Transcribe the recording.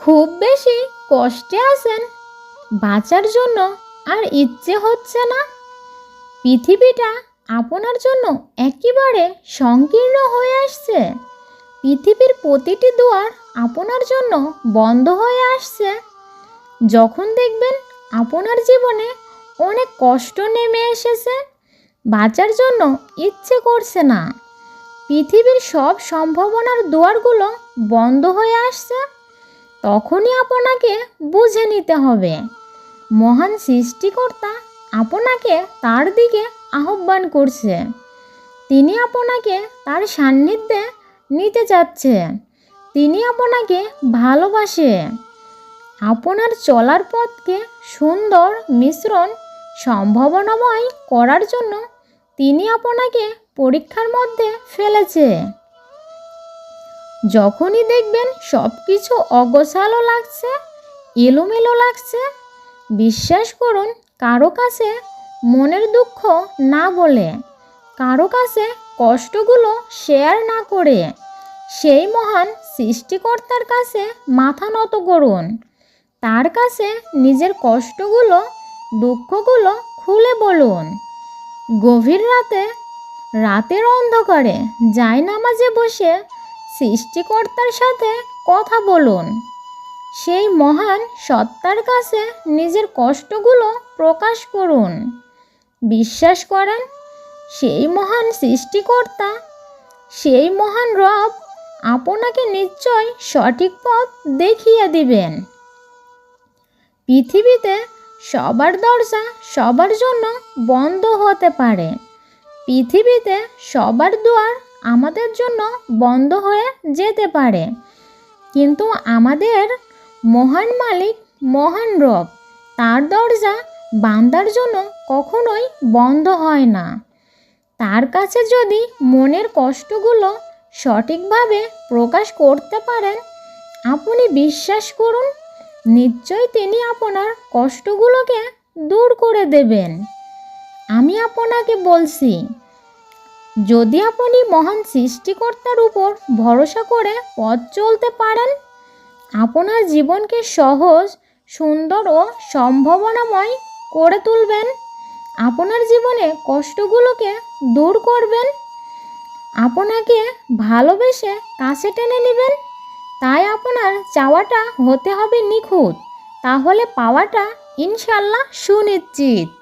খুব বেশি কষ্টে আছেন। বাঁচার জন্য আর ইচ্ছে হচ্ছে না। পৃথিবীটা আপনার জন্য একেবারে সংকীর্ণ হয়ে আসছে। পৃথিবীর প্রতিটি দুয়ার আপনার জন্য বন্ধ হয়ে আসছে। যখন দেখবেন আপনার জীবনে অনেক কষ্ট নেমে এসেছে, বাঁচার জন্য ইচ্ছে করছে না। পৃথিবীর সব সম্ভাবনার দুয়ারগুলো বন্ধ হয়ে আসছে। তখনই আপনাকে বুঝে নিতে হবে। মহান সৃষ্টিকর্তা আপনাকে তার দিকে আহ্বান করছে। তিনি আপনাকে তার সান্নিধ্যে নিতে যাচ্ছে। তিনি আপনাকে ভালোবাসে। আপনার চলার পথকে সুন্দর মিশ্রণ সম্ভাবনাময় করার জন্য তিনি আপনাকে পরীক্ষার মধ্যে ফেলেছে। যখনই দেখবেন সব কিছু অগোছালো লাগছে, এলোমেলো লাগছে, বিশ্বাস করুন, কারও কাছে মনের দুঃখ না বলে, কারও কাছে কষ্টগুলো শেয়ার না করে, সেই মহান সৃষ্টিকর্তার কাছে মাথা নত করুন। তার কাছে নিজের কষ্টগুলো, দুঃখগুলো খুলে বলুন। গভীর রাতে, রাতের অন্ধকারে যায় নামাজে বসে সৃষ্টিকর্তার সাথে কথা বলুন। সেই মহান সত্তার কাছে নিজের কষ্টগুলো প্রকাশ করুন। বিশ্বাস করেন, সেই মহান সৃষ্টিকর্তা, সেই মহান রব আপনাকে নিশ্চয় সঠিক পথ দেখিয়ে দিবেন। পৃথিবীতে সবার দরজা সবার জন্য বন্ধ হতে পারে। পৃথিবীতে সবার দুয়ার আমাদের জন্য বন্ধ হয়ে যেতে পারে। কিন্তু আমাদের মহান মালিক, মহান রব, তার দরজা বান্দার জন্য কখনোই বন্ধ হয় না। তার কাছে যদি মনের কষ্টগুলো সঠিকভাবে প্রকাশ করতে পারেন, আপনি বিশ্বাস করুন নিশ্চয় তিনি আপনার কষ্টগুলোকে দূর করে দেবেন। আমি আপনাকে বলছি যদি আপনি মহান সৃষ্টিকর্তার উপর ভরসা করে পথ চলতে পারেন, আপনার জীবনকে সহজ, সুন্দর ও সম্ভাবনাময় করে তুলবেন। আপনার জীবনে কষ্টগুলোকে দূর করবেন। আপনাকে ভালোবেসে কাছে টেনে নেবেন। তাই আপনার চাওয়াটা হতে হবে নিখুঁত। তাহলে পাওয়াটা ইনশাল্লাহ সুনিশ্চিত।